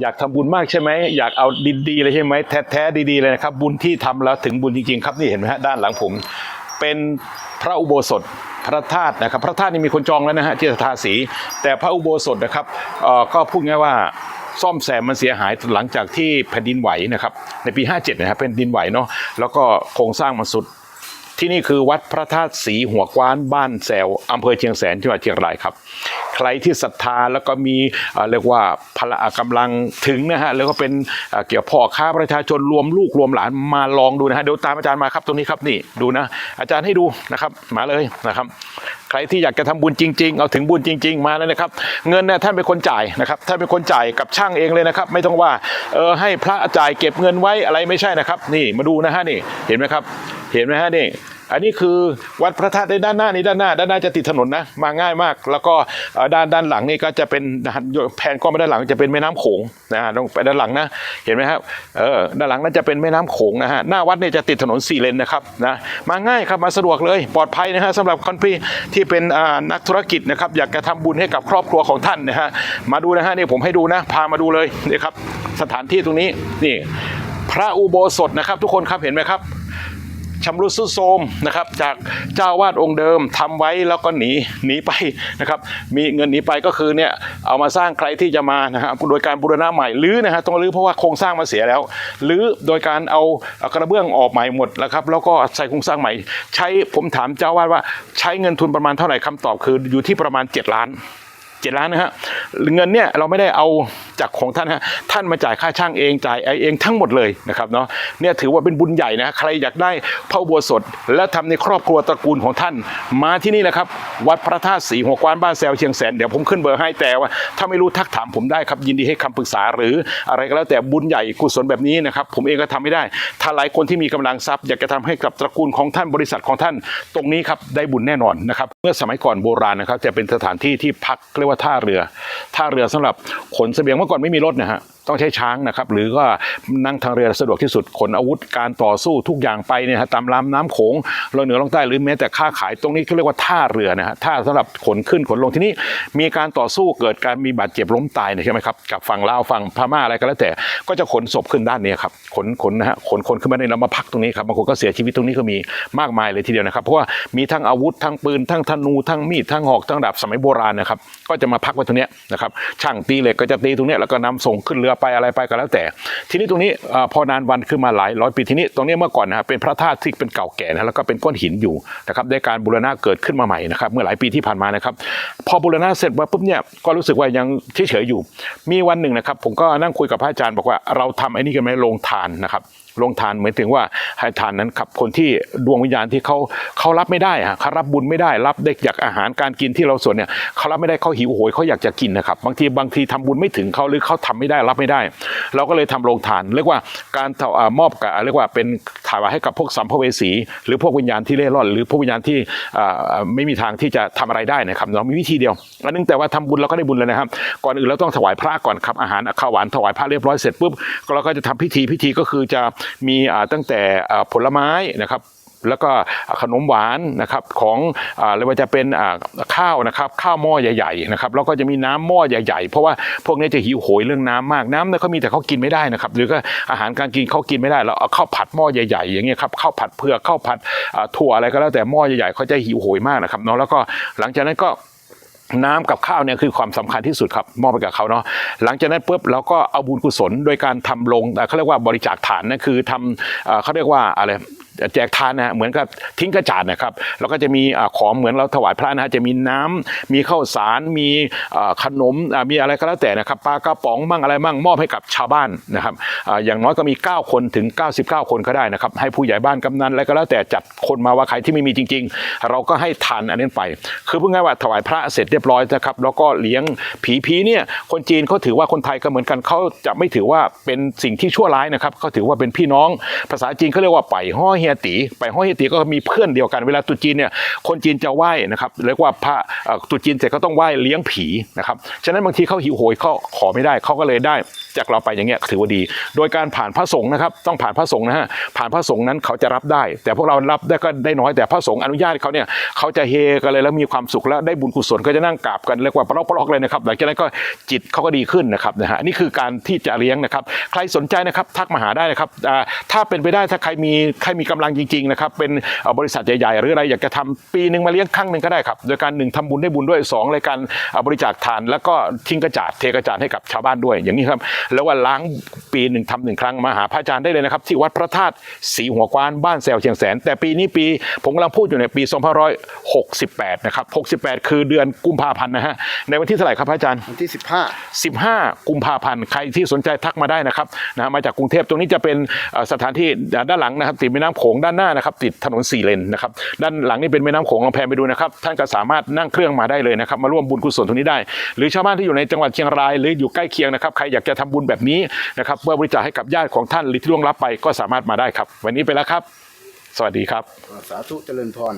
อยากทำบุญมากใช่ไหมอยากเอาดีๆเลยใช่ไหมแท้ๆดีๆเลยนะครับ บุญที่ทำแล้วถึงบุญจริงๆครับนี่เห็นไหมฮะด้านหลังผม เป็นพระอุโบสถพระธาตุนะครับ พระธาตุนี่มีคนจองแล้วนะฮะที่ทาสี แต่พระอุโบสถนะครับก็พูดง่ายว่าซ่อมแซมมันเสียหายหลังจากที่แผ่นดินไหวนะครับในปี 57 นะครับแผ่นดินไหวเนาะแล้วก็โครงสร้างมันสุด ที่นี่คือวัดพระธาตุศรีหัวกว้านบ้านแซวอำเภอเชียงแสนจังหวัดเชียงรายครับ ใครที่ศรัทธาแล้วก็มีเรียกว่าพละกำลังถึงนะฮะแล้วก็เป็นเกี่ยวพ่อค้าประชาชนรวมลูกรวมหลานมาลองดูนะฮะเดี๋ยวตามอาจารย์มาครับตรงนี้ครับนี่ดูนะ อาจารย์ให้ดูนะครับมาเลยนะครับ ใครที่อยากจะทำบุญจริง ๆ เอาถึงบุญจริง ๆ มาเลยนะครับ เงินเนี่ยท่านเป็นคนจ่ายนะครับท่านเป็นคนจ่ายกับช่างเองเลยนะครับ ไม่ต้องว่าเออให้พระจ่ายเก็บเงินไว้อะไรไม่ใช่นะครับ นี่มาดูนะฮะนี่เห็นไหมครับ เห็นไหมฮะนี่ อันนี้คือวัดพระธาตุในด้านหน้านี้ด้านหน้า ด้านหน้าจะติดถนนนะมาง่ายมาก แล้วก็ด้านด้านหลังนี่ก็จะเป็นแผนกล้องไปด้านหลังจะเป็นแม่น้ำโขงนะฮะต้องไปด้านหลังนะเห็นไหมครับเออด้านหลังนั่นจะเป็นแม่น้ำโขงนะฮะหน้าวัดเนี่ยจะติดถนนสี่เลนนะครับนะมาง่ายครับมาสะดวกเลยปลอดภัยนะฮะสำหรับคนพี่ที่เป็นนักธุรกิจนะครับอยากจะทำบุญให้กับครอบครัวของท่านนะฮะมาดูนะฮะนี่ผมให้ดูนะพามาดูเลยนี่ครับสถานที่ตรงนี้นี่พระอุโบสถนะครับทุกคนครับเห็นไหมครับ ชำรุดทรุดโทรมนะครับจากเจ้าวาดองค์เดิมทำไว้แล้วก็หนีหนีไปนะครับมีเงินหนีไปก็คือเนี่ยเอามาสร้างใครที่จะมานะครับโดยการบูรณะใหม่หรือนะฮะต้องรื้อเพราะว่าโครงสร้างมันเสียแล้วหรือโดยการเอากระเบื้องออกใหม่หมดแล้วครับแล้วก็ใส่โครงสร้างใหม่ ใช้ผมถามเจ้าวาดว่าใช้เงินทุนประมาณเท่าไหร่คำตอบคืออยู่ที่ประมาณ 7 ล้าน เจ็ดล้านนะฮะเงินเนี่ยเราไม่ได้เอาจากของท่านฮะท่านมาจ่ายค่าช่างเองจ่ายไอเองทั้งหมดเลยนะครับเนาะเนี่ยถือว่าเป็นบุญใหญ่นะใครอยากได้พระอุโบสถและทำในครอบครัวตระกูลของท่าน มาที่นี่แหละครับ วัดพระธาตุศรีหัวกว้านบ้านแซวเชียงแสนเดี๋ยวผมขึ้นเบอร์ให้แต่ว่า ถ้าไม่รู้ทักถามผมได้ครับยินดีให้คำปรึกษาหรืออะไรก็แล้วแต่บุญใหญ่กุศลแบบนี้นะครับผมเองก็ทำไม่ได้ ถ้าหลายคนที่มีกำลังทรัพย์ อยากจะทำให้กับตระกูลของท่านบริษัทของท่าน ตรงนี้ครับได้บุญแน่นอนนะครับเมื่อสมัยก่อนโบราณนะครับจะเป็นสถานที่ที่พักเรียกว่าท่าเรือ ท่าเรือสำหรับขนเสบียงเมื่อก่อนไม่มีรถนะฮะต้องใช้ช้างนะครับ หรือก็นั่งทางเรือสะดวกที่สุดขนอาวุธการต่อสู้ทุกอย่างไปเนี่ยฮะตามลำน้ำโขงลอยเหนือลงใต้หรือแม้แต่ค้าขายตรงนี้เขาเรียกว่าท่าเรือนะฮะท่าสำหรับขนขึ้นขนลงที่นี้มีการต่อสู้เกิดการมีบาดเจ็บล้มตายเนี่ยใช่ไหมครับกับฝั่งลาวฝั่งพม่าอะไรก็แล้วแต่ ก็จะขนศพขึ้นด้านนี้ครับขนขนนะฮะขนคนขึ้นมาในเรามาพักตรงนี้ครับบางคนก็เสียชีวิตตรงนี้ก็มีมากมายเลยทีเดียวนะครับเพราะว่ามีทั้งอาวุธทั้งปืนทั้งธนูทั้งมีดทั้งหอกทั้งดาบสมัยโบราณนะครับก็จะมาพักไว้ตรงนี้นะครับช่างตีเหล็กก็จะตีตรงนี้แล้วก็นำส่งขึ้นเรือไปอะไรไปก็แล้วแต่ ทีนี้ตรงนี้อพอนานวันขึ้นมาหลายร้อยปีทีนี้ตรงนี้เมื่อก่อนนะครับเป็นพระธาตุที่เป็นเก่าแก่นะแล้วก็เป็นก้อนหินอยู่นะครับได้การบูรณะเกิดขึ้นมาใหม่นะครับเมื่อหลายปีที่ผ่านมานะครับพอบูรณะเสร็จมาปุ๊บเนี่ยก็รู้สึกว่ายังเฉยๆอยู่ มีวันหนึ่งนะครับ ผมก็นั่งคุยกับพระอาจารย์บอกว่าเราทำไอ้นี่กันไหมโรงทานนะครับ โรงทานเหมือนถึงว่าให้ทานนั้นครับคนที่ดวงวิญญาณที่เขาเขารับไม่ได้อะเขารับบุญไม่ได้ รับได้จากอาหารการกินที่เราส่วนเนี่ยเขารับไม่ได้เขาหิวโหยเขาอยากจะกินนะครับบางทีบางทีทำบุญไม่ถึงเขาหรือเขาทำไม่ได้รับไม่ได้ เราก็เลยทำโรงทาน เรียกว่าการมอบกับเรียกว่าเป็นถวายให้กับพวกสัมภเวสี หรือพวกวิญญาณที่เล่ร่อน หรือพวกวิญญาณที่ไม่มีทางที่จะทำอะไรได้นะครับเรามีวิธีเดียวอันนึงแต่ว่าทำบุญเราก็ได้บุญเลยนะครับ ก่อนอื่นเราต้องถวายพระก่อนครับอาหารข้าวหวานถวายพระเรียบร้อยเสร็จปุ๊บเราก็จะทำพิธีพิธีก็คือจะมีตั้งแต่ผลไม้นะครับแล้วก็ขนมหวานนะครับของอ่าเรียกว่าจะเป็นข้าวนะครับข้าวหม้อใหญ่ๆนะครับแล้วก็จะมีน้ำหม้อใหญ่ๆ เพราะว่าพวกนี้จะหิวโหยเรื่องน้ำมากน้ำเนี่ยเขามีแต่เขากินไม่ได้นะครับหรือก็อาหารการกินเขากินไม่ได้เราเอาข้าวผัดหม้อใหญ่ๆอย่างเงี้ยครับข้าวผัดเผือกข้าวผัดถั่วอะไรก็แล้วแต่หม้อใหญ่ๆเขาจะหิวโหยมากนะครับเนาะแล้วก็หลังจากนั้นก็ น้ำกับข้าวเนี่ยคือความสำคัญที่สุดครับมอบไปกับเขาเนาะหลังจากนั้นปุ๊บเราก็เอาบุญกุศลโดยการทำลงเอ่เขาเรียกว่าบริจาคฐานนั่นคือทำเขาเรียกว่าอะไรแจกทานนะฮะเหมือนกับทิ้งกระจาดนะครับแล้วก็จะมีของเหมือนเราถวายพระนะฮะจะมีน้ำมีข้าวสาร มีขนมมีอะไรก็แล้วแต่นะครับปลากระป๋องมั่งอะไรมั่งมอบให้กับชาวบ้านนะครับ อย่างน้อยก็มี 9 คนถึง 99 คนก็ได้นะครับให้ผู้ใหญ่บ้านกำนันอะไรก็แล้วแต่จัดคนมาว่าใครที่ไม่มีจริง ๆ เราก็ให้ทานอันนี้ไป คือพูดง่ายว่าถวายพระเสร็จเรียบร้อยนะครับแล้วก็เลี้ยงผีผีเนี่ยคนจีนเขาถือว่าคนไทยก็เหมือนกันเขาจะไม่ถือว่าเป็นสิ่งที่ชั่วร้ายนะครับเขาถือว่าเป็นพี่น้องภาษาจีนเขาเรียกว่าไปห่อเฮียตีไปห้อเฮียตีก็มีเพื่อนเดียวกันเวลาตุจีนเนี่ยคนจีนจะไหว้นะครับเรียกว่าพระตุจีนเสร็จก็ต้องไหว้เลี้ยงผีนะครับฉะนั้นบางทีเขาหิวโหยเขาขอไม่ได้เขาก็เลยได้จากเราไปอย่างเงี้ยถือว่าดีโดยการผ่านพระสงฆ์นะครับ ต้องผ่านพระสงฆ์นะฮะผ่านพระสงฆ์นั้นเขาจะรับได้ แต่พวกเรารับได้ก็ได้น้อยแต่พระสงฆ์อนุญาตเขาเนี่ยเขาจะเฮกันเลยแล้วมีความสุขแล้วได้บุญกุศลก็จะนั่งกราบกันเรียกว่าปลอกปลอกเลยนะครับหลังจากนั้นก็จิตเขาก็ดีขึ้นนะครับนะฮะนี่คือการที่จะเลี้ยงนะครับ ใครสนใจนะครับทักมาหาได้นะครับถ้าเป็นไปได้ถ้าใครมีใครมีกำลังจริงๆนะครับเป็นบริษัทใหญ่ๆหรืออะไรอยากจะทำปีหนึ่งมาเลี้ยงครั้งหนึ่งก็ได้ครับโดยการหนึ่งทำบุญได้บุญด้วยสองเลยการอ่าบริจาคทาน แล้วก็ทิ้งกระจาดเทกระจาดให้กับชาวบ้านด้วย อย่างนี้ครับแล้วว่าล้างปีหนึ่งทำหนึ่งครั้งมาหาพระอาจารย์ได้เลยนะครับ ที่วัดพระธาตุศรีหัวกวานบ้านแซวเชียงแสน แต่ปีนี้ปีผมกำลังพูดอยู่ในปี2568นะครับ68 คือเดือนกุมภาพันธ์นะฮะในวันที่เท่าไหร่ครับพระอาจารย์วันที่สิบห้า15 กุมภาพันธ์ใครที่สนใจทักมาได้นะครับนะมาจากกรุงเทพตรงนี้จะเป็นเอ่อสถานที่ด้านหลังนะครับติดแม่น้ำโขงด้านหน้านะครับติดถนนสี่เลนนะครับด้านหลังนี่เป็นแม่น้ำโขงลองแพนไปดูนะครับท่านก็สามารถนั่งเครื่องมาได้เลยนะครับมาร่วมบุญกุศลตรงนี้ได้ หรือชาวบ้านที่อยู่ในจังหวัดเชียงราย หรืออยู่ใกล้เคียงนะครับใครอยากจะทำบุญแบบนี้นะครับเพื่อบริจาคให้กับญาติของท่านหรือที่ล่วงลับไปก็สามารถมาได้ครับ วันนี้ไปแล้วครับ สวัสดีครับ สาธุเจริญพร